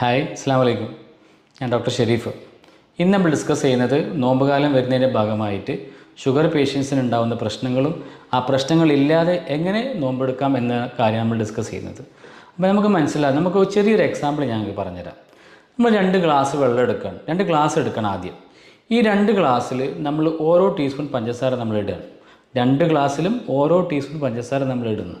Hi അസ്സാം വലൈക്കും ഞാൻ ഡോക്ടർ ഷെരീഫ്. ഇന്ന് നമ്മൾ ഡിസ്കസ് ചെയ്യുന്നത് നോമ്പുകാലം വരുന്നതിന്റെ ഭാഗമായിട്ട് ഷുഗർ പേഷ്യൻസിന് ഉണ്ടാകുന്ന പ്രശ്നങ്ങളും ആ പ്രശ്നങ്ങളില്ലാതെ എങ്ങനെ നോമ്പെടുക്കാം എന്ന കാര്യം നമ്മൾ ഡിസ്കസ് ചെയ്യുന്നത്. അപ്പോൾ നമുക്ക് മനസ്സിലാകും നമുക്ക് ചെറിയൊരു എക്സാമ്പിൾ ഞാൻ പറഞ്ഞുതരാം. നമ്മൾ രണ്ട് ഗ്ലാസ് വെള്ളം എടുക്കണം. രണ്ട് ഗ്ലാസ് എടുക്കണം ആദ്യം. ഈ രണ്ട് ഗ്ലാസ്സിൽ നമ്മൾ ഓരോ ടീസ്പൂൺ പഞ്ചസാര നമ്മൾ ഇടുകയാണ് രണ്ട് ഗ്ലാസ്സിലും ഓരോ ടീസ്പൂൺ പഞ്ചസാര നമ്മൾ ഇടുന്നു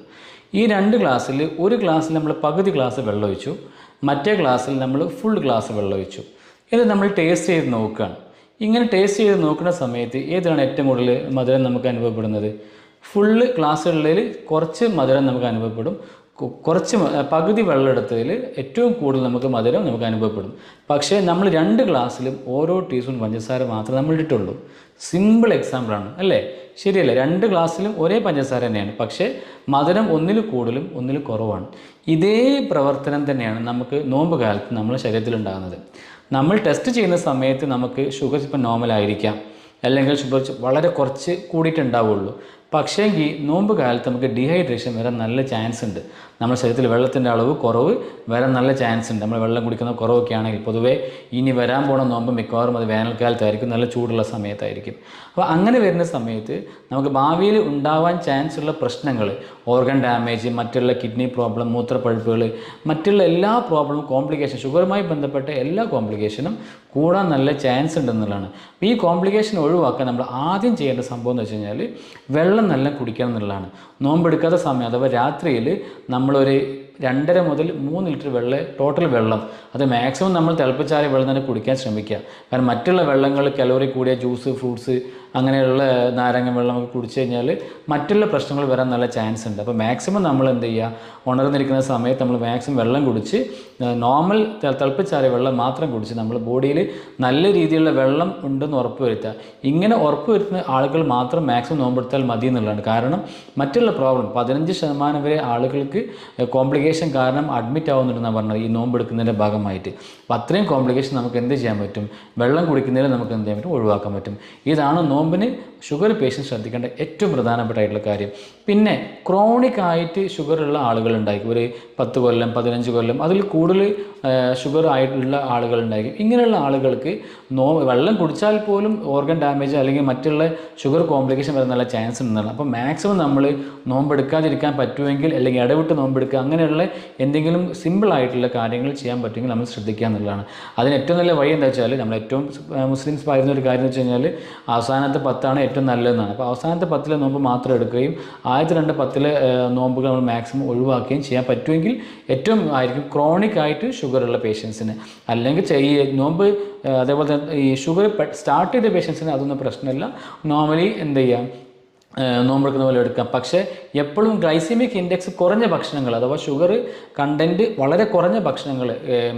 ഈ രണ്ട് ഗ്ലാസ്സിൽ ഒരു ഗ്ലാസ്സിൽ നമ്മൾ പകുതി ഗ്ലാസ് വെള്ളം ഒഴിച്ചു. മറ്റേ ഗ്ലാസ്സിൽ നമ്മൾ ഫുൾ ഗ്ലാസ് വെള്ളം ഒഴിച്ചു. ഇത് നമ്മൾ ടേസ്റ്റ് ചെയ്ത് നോക്കുകയാണ് ഇങ്ങനെ ടേസ്റ്റ് ചെയ്ത് നോക്കുന്ന സമയത്ത് ഏതാണ് ഏറ്റവും കൂടുതൽ മധുരം നമുക്ക് അനുഭവപ്പെടുന്നത്? ഫുള്ള് ഗ്ലാസ്സുകളിൽ കുറച്ച് മധുരം നമുക്ക് അനുഭവപ്പെടും. കുറച്ച് പകുതി വെള്ളമെടുത്തതിൽ ഏറ്റവും കൂടുതൽ നമുക്ക് മധുരം നമുക്ക് അനുഭവപ്പെടും. പക്ഷേ നമ്മൾ രണ്ട് ഗ്ലാസ്സിലും ഓരോ ടീസ്പൂൺ പഞ്ചസാര മാത്രമേ നമ്മൾ ഇട്ടിട്ടുള്ളൂ. സിമ്പിൾ എക്സാമ്പിളാണ് അല്ലേ? ശരിയല്ലേ? രണ്ട് ഗ്ലാസ്സിലും ഒരേ പഞ്ചസാര തന്നെയാണ്. പക്ഷേ മധുരം ഒന്നിൽ കൂടുതലും ഒന്നിൽ കുറവാണ്. ഇതേ പ്രവർത്തനം തന്നെയാണ് നമുക്ക് നോമ്പ് കാലത്ത് നമ്മുടെ ശരീരത്തിൽ ഉണ്ടാകുന്നത്. നമ്മൾ ടെസ്റ്റ് ചെയ്യുന്ന സമയത്ത് നമുക്ക് ഷുഗർ ഇപ്പം നോർമൽ ആയിരിക്കാം. അല്ലെങ്കിൽ ഷുഗർ വളരെ കുറച്ച് കൂടിയിട്ടുണ്ടാവുള്ളൂ പക്ഷേങ്കിൽ നോമ്പ് കാലത്ത് നമുക്ക് ഡീഹൈഡ്രേഷൻ വരാൻ നല്ല ചാൻസ് ഉണ്ട്. നമ്മുടെ ശരീരത്തിൽ വെള്ളത്തിന്റെ അളവ് കുറവ് വരാൻ നല്ല ചാൻസ് ഉണ്ട്. നമ്മൾ വെള്ളം കുടിക്കുന്ന കുറവൊക്കെ ആണെങ്കിൽ പൊതുവേ ഇനി വരാൻ പോണ നോമ്പ് മിക്കവാറും അത് വേനൽക്കാലത്തായിരിക്കും. നല്ല ചൂടുള്ള സമയത്തായിരിക്കും. അപ്പോൾ അങ്ങനെ വരുന്ന സമയത്ത് നമുക്ക് ഭാവിയിൽ ഉണ്ടാവാൻ ചാൻസ് ഉള്ള പ്രശ്നങ്ങൾ ഓർഗൻ ഡാമേജ് മറ്റുള്ള കിഡ്നി പ്രോബ്ലം മൂത്രപ്പഴുപ്പുകൾ മറ്റുള്ള എല്ലാ പ്രോബ്ലം കോംപ്ലിക്കേഷൻ ഷുഗറുമായി ബന്ധപ്പെട്ട എല്ലാ കോംപ്ലിക്കേഷനും കൂടാൻ നല്ല ചാൻസ് ഉണ്ടെന്നുള്ളതാണ്. ഈ കോംപ്ലിക്കേഷൻ ഒഴിവാക്കാൻ നമ്മൾ ആദ്യം ചെയ്യേണ്ട സംഭവം എന്ന് വെച്ച് കഴിഞ്ഞാൽ വെള്ളം നല്ല കുടിക്കണം എന്നുള്ളതാണ്. നോമ്പെടുക്കാത്ത സമയം അഥവാ രാത്രിയിൽ നമ്മളൊരു രണ്ടര മുതൽ മൂന്ന് ലിറ്റർ വെള്ളം ടോട്ടൽ വെള്ളം അത് മാക്സിമം നമ്മൾ തിളപ്പിച്ചാറിയ വെള്ളം തന്നെ കുടിക്കാൻ ശ്രമിക്കുക. കാരണം മറ്റുള്ള വെള്ളങ്ങൾ കലോറി കൂടിയ ജ്യൂസ് ഫ്രൂട്ട്സ് അങ്ങനെയുള്ള നാരങ്ങ വെള്ളം ഒക്കെ കുടിച്ചു കഴിഞ്ഞാൽ മറ്റുള്ള പ്രശ്നങ്ങൾ വരാൻ നല്ല ചാൻസ് ഉണ്ട്. അപ്പോൾ മാക്സിമം നമ്മൾ എന്ത് ചെയ്യുക ഉണർന്നിരിക്കുന്ന സമയത്ത് നമ്മൾ മാക്സിമം വെള്ളം കുടിച്ച് നോർമൽ തിളപ്പിച്ചാറിയ വെള്ളം മാത്രം കുടിച്ച് നമ്മൾ ബോഡിയിൽ നല്ല രീതിയിലുള്ള വെള്ളം ഉണ്ടെന്ന് ഉറപ്പ് വരുത്തുക. ഇങ്ങനെ ഉറപ്പ് വരുത്തുന്ന ആളുകൾ മാത്രം മാക്സിമം നോമ്പെടുത്താൽ മതി എന്നുള്ളതാണ്. കാരണം മറ്റുള്ള പ്രോബ്ലം പതിനഞ്ച് ശതമാനം വരെ ആളുകൾക്ക് കോംപ്ലിക്കേഷൻ കാരണം അഡ്മിറ്റ് ആവുന്നുണ്ടെന്നാണ് പറഞ്ഞത് ഈ നോമ്പെടുക്കുന്നതിന്റെ ഭാഗമായിട്ട്. അപ്പോൾ അത്രയും കോംപ്ലിക്കേഷൻ നമുക്ക് എന്ത് ചെയ്യാൻ പറ്റും? വെള്ളം കുടിക്കുന്നതിൽ നമുക്ക് എന്ത് ചെയ്യാൻ പറ്റും? ഒഴിവാക്കാൻ പറ്റും. ഇതാണ് നോമ്പിന് ഷുഗർ പേഷ്യന്റ് ശ്രദ്ധിക്കേണ്ട ഏറ്റവും പ്രധാനപ്പെട്ടായിട്ടുള്ള കാര്യം. പിന്നെ ക്രോണിക് ആയിട്ട് ഷുഗർ ഉള്ള ആളുകളുണ്ടായിരിക്കും ഒരു പത്ത് കൊല്ലം പതിനഞ്ച് കൊല്ലം അതിൽ കൂടുതൽ ഷുഗർ ആയിട്ടുള്ള ആളുകളുണ്ടായിരിക്കും ഇങ്ങനെയുള്ള ആളുകൾക്ക് നോ വെള്ളം കുടിച്ചാൽ പോലും ഓർഗൻ ഡാമേജ് അല്ലെങ്കിൽ മറ്റുള്ള ഷുഗർ കോംപ്ലിക്കേഷൻ വരുന്നുള്ള ചാൻസ് ഉണ്ടെന്നാണ്. അപ്പോൾ മാക്സിമം നമ്മൾ നോമ്പെടുക്കാതിരിക്കാൻ പറ്റുമെങ്കിൽ അല്ലെങ്കിൽ ഇടവിട്ട് നോമ്പെടുക്കുക അങ്ങനെയുള്ള എന്തെങ്കിലും സിമ്പിൾ ആയിട്ടുള്ള കാര്യങ്ങൾ ചെയ്യാൻ പറ്റുമെങ്കിൽ നമ്മൾ ശ്രദ്ധിക്കുക എന്നുള്ളതാണ്. അതിന് ഏറ്റവും നല്ല വഴി എന്താ വെച്ചാൽ നമ്മൾ ഏറ്റവും മുസ്ലിംസ് പറയുന്ന ഒരു കാര്യം എന്ന് വെച്ച് കഴിഞ്ഞാൽ അവസാനത്തെ പത്താണ് ഏറ്റവും നല്ലതെന്നാണ്. അപ്പോൾ അവസാനത്തെ പത്തിലെ നോമ്പ് മാത്രം എടുക്കുകയും ആദ്യത്തെ രണ്ട് പത്തിലെ നോമ്പുകൾ നമ്മൾ മാക്സിമം ഒഴിവാക്കുകയും ചെയ്യാൻ പറ്റുമെങ്കിൽ ഏറ്റവും ആയിരിക്കും ക്രോണിക് ആയിട്ട് ഷുഗർ ഉള്ള പേഷ്യൻസിന് അല്ലെങ്കിൽ ഈ നോമ്പ് അതേപോലെ തന്നെ ഈ ഷുഗർ സ്റ്റാർട്ട് ചെയ്ത പേഷ്യൻസിന് അതൊന്നും പ്രശ്നമില്ല. നോർമലി എന്ത് ചെയ്യാം? നോമ്പെടുക്കുന്ന പോലെ എടുക്കാം. പക്ഷേ എപ്പോഴും ഗ്ലൈസിമിക് ഇൻഡെക്സ് കുറഞ്ഞ ഭക്ഷണങ്ങൾ അഥവാ ഷുഗർ കണ്ടന്റ് വളരെ കുറഞ്ഞ ഭക്ഷണങ്ങൾ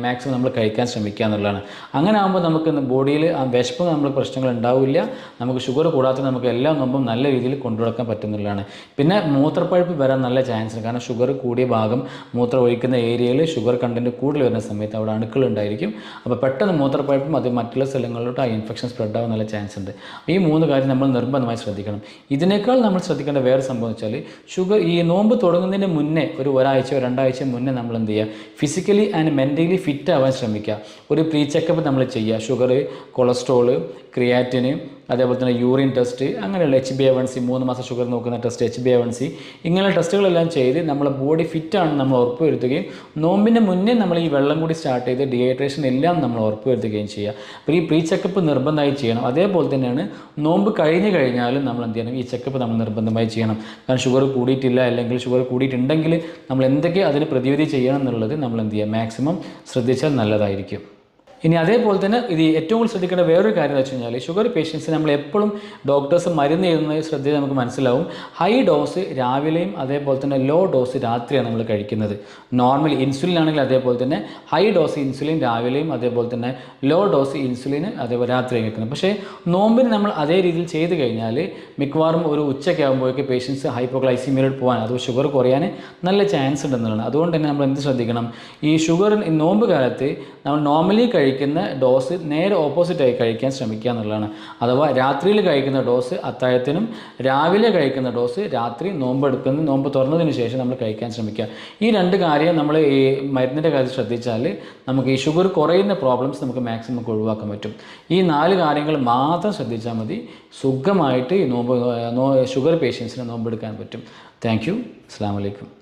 മാക്സിമം നമ്മൾ കഴിക്കാൻ ശ്രമിക്കുക എന്നുള്ളതാണ്. അങ്ങനെ ആകുമ്പോൾ നമുക്ക് ബോഡിയിൽ ആ വിശപ്പ് നമ്മൾ പ്രശ്നങ്ങൾ ഉണ്ടാവില്ല. നമുക്ക് ഷുഗർ കൂടാതെ നമുക്ക് എല്ലാ നോമ്പും നല്ല രീതിയിൽ കൊണ്ടുനടക്കാൻ പറ്റുന്നുള്ളതാണ്. പിന്നെ മൂത്രപ്പഴുപ്പ് വരാൻ നല്ല ചാൻസ് ഉണ്ട് കാരണം ഷുഗർ കൂടിയ ഭാഗം മൂത്രം ഒഴിക്കുന്ന ഏരിയയിൽ ഷുഗർ കണ്ടന്റ് കൂടുതൽ വരുന്ന സമയത്ത് അവിടെ അണുക്കൾ ഉണ്ടായിരിക്കും. അപ്പോൾ പെട്ടെന്ന് മൂത്രപ്പഴുപ്പും അത് മറ്റുള്ള സ്ഥലങ്ങളിലോട്ട് ആ ഇൻഫെക്ഷൻ സ്പ്രെഡ് ആവാൻ നല്ല ചാൻസ് ഉണ്ട്. ഈ മൂന്ന് കാര്യം നമ്മൾ നിർബന്ധമായി ശ്രദ്ധിക്കണം. ഇതിനേക്കാൾ നമ്മൾ ശ്രദ്ധിക്കേണ്ട വേറെ സംഭവം വെച്ചാൽ ഷുഗർ ഈ നോമ്പ് തുടങ്ങുന്നതിന് മുന്നേ ഒരു ഒരാഴ്ചയോ രണ്ടാഴ്ച മുന്നേ നമ്മൾ എന്ത് ചെയ്യുക? ഫിസിക്കലി ആൻഡ് മെന്റലി ഫിറ്റ് ആവാൻ ശ്രമിക്കുക. ഒരു പ്രീ ചെക്കപ്പ് നമ്മൾ ചെയ്യുക. ഷുഗർ കൊളസ്ട്രോൾ ക്രിയാറ്റിന് അതേപോലെ തന്നെ യൂറിൻ ടെസ്റ്റ് അങ്ങനെയുള്ള H B A one C മൂന്ന് മാസം ഷുഗർ നോക്കുന്ന test H B A one C ഇങ്ങനെയുള്ള ടെസ്റ്റുകളെല്ലാം ചെയ്ത് നമ്മളെ ബോഡി ഫിറ്റാണ് നമ്മൾ ഉറപ്പ് വരുത്തുകയും നോമ്പിന് മുന്നേ നമ്മൾ ഈ വെള്ളം കൂടി സ്റ്റാർട്ട് ചെയ്ത് ഡീഹൈഡ്രേഷൻ എല്ലാം നമ്മൾ ഉറപ്പ് വരുത്തുകയും ചെയ്യുക. അപ്പോൾ ഈ പ്രീ ചെക്കപ്പ് നിർബന്ധമായി ചെയ്യണം. അതേപോലെ തന്നെയാണ് നോമ്പ് കഴിഞ്ഞ് കഴിഞ്ഞാലും നമ്മൾ എന്ത് ചെയ്യണം? ഈ ചെക്കപ്പ് നമ്മൾ നിർബന്ധമായി ചെയ്യണം. കാരണം ഷുഗർ കൂടിയിട്ടില്ല അല്ലെങ്കിൽ ഷുഗർ കൂടിയിട്ടുണ്ടെങ്കിൽ നമ്മൾ എന്തൊക്കെ അതിന് പ്രതിവിധി ചെയ്യണം എന്നുള്ളത് നമ്മൾ എന്ത് ചെയ്യുക മാക്സിമം ശ്രദ്ധിച്ചാൽ നല്ലതായിരിക്കും. ഇനി അതേപോലെ തന്നെ ഇത് ഏറ്റവും കൂടുതൽ ശ്രദ്ധിക്കേണ്ട വേറൊരു കാര്യം എന്ന് വെച്ച് കഴിഞ്ഞാൽ ഷുഗർ പേഷ്യൻസിന് നമ്മൾ എപ്പോഴും ഡോക്ടേഴ്സ് മരുന്ന് എഴുതുന്നത് ശ്രദ്ധ നമുക്ക് മനസ്സിലാവും. ഹൈ ഡോസ് രാവിലെയും അതേപോലെ തന്നെ ലോ ഡോസ് രാത്രിയാണ് നമ്മൾ കഴിക്കുന്നത്. നോർമൽ ഇൻസുലിൻ ആണെങ്കിൽ അതേപോലെ തന്നെ ഹൈ ഡോസ് ഇൻസുലിൻ രാവിലെയും അതേപോലെ തന്നെ ലോ ഡോസ് ഇൻസുലിൻ അതേപോലെ രാത്രിയും വെക്കുന്നത് പക്ഷേ നോമ്പിന് നമ്മൾ അതേ രീതിയിൽ ചെയ്ത് കഴിഞ്ഞാൽ മിക്കവാറും ഒരു ഉച്ചയ്ക്ക് ആകുമ്പോഴേക്ക് പേഷ്യൻസ് ഹൈപ്പോഗ്ലൈസിമിയിലോട്ട് പോകാൻ അഥവാ ഷുഗർ കുറയാൻ നല്ല ചാൻസ് ഉണ്ടെന്നുള്ളതാണ്. അതുകൊണ്ട് തന്നെ നമ്മൾ എന്ത് ശ്രദ്ധിക്കണം? ഈ ഷുഗർ നോമ്പ് കാലത്ത് നമ്മൾ നോർമലി കഴിക്കുന്ന കഴിക്കുന്ന ഡോസ് നേരെ ഓപ്പോസിറ്റായി കഴിക്കാൻ ശ്രമിക്കുക എന്നുള്ളതാണ്. അഥവാ രാത്രിയിൽ കഴിക്കുന്ന ഡോസ് അത്താഴത്തിനും രാവിലെ കഴിക്കുന്ന ഡോസ് രാത്രി നോമ്പ് എടുക്കുന്ന നോമ്പ് തുറന്നതിന് ശേഷം നമ്മൾ കഴിക്കാൻ ശ്രമിക്കുക. ഈ രണ്ട് കാര്യം നമ്മൾ ഈ മരുന്നിന്റെ കാര്യത്തിൽ ശ്രദ്ധിച്ചാൽ നമുക്ക് ഈ ഷുഗർ കുറയുന്ന പ്രോബ്ലംസ് നമുക്ക് മാക്സിമം ഒഴിവാക്കാൻ പറ്റും. ഈ നാല് കാര്യങ്ങൾ മാത്രം ശ്രദ്ധിച്ചാൽ മതി. സുഖമായിട്ട് ഈ നോമ്പ് ഷുഗർ പേഷ്യൻസിന് നോമ്പെടുക്കാൻ പറ്റും. താങ്ക് യു അസ്സാം വലൈക്കും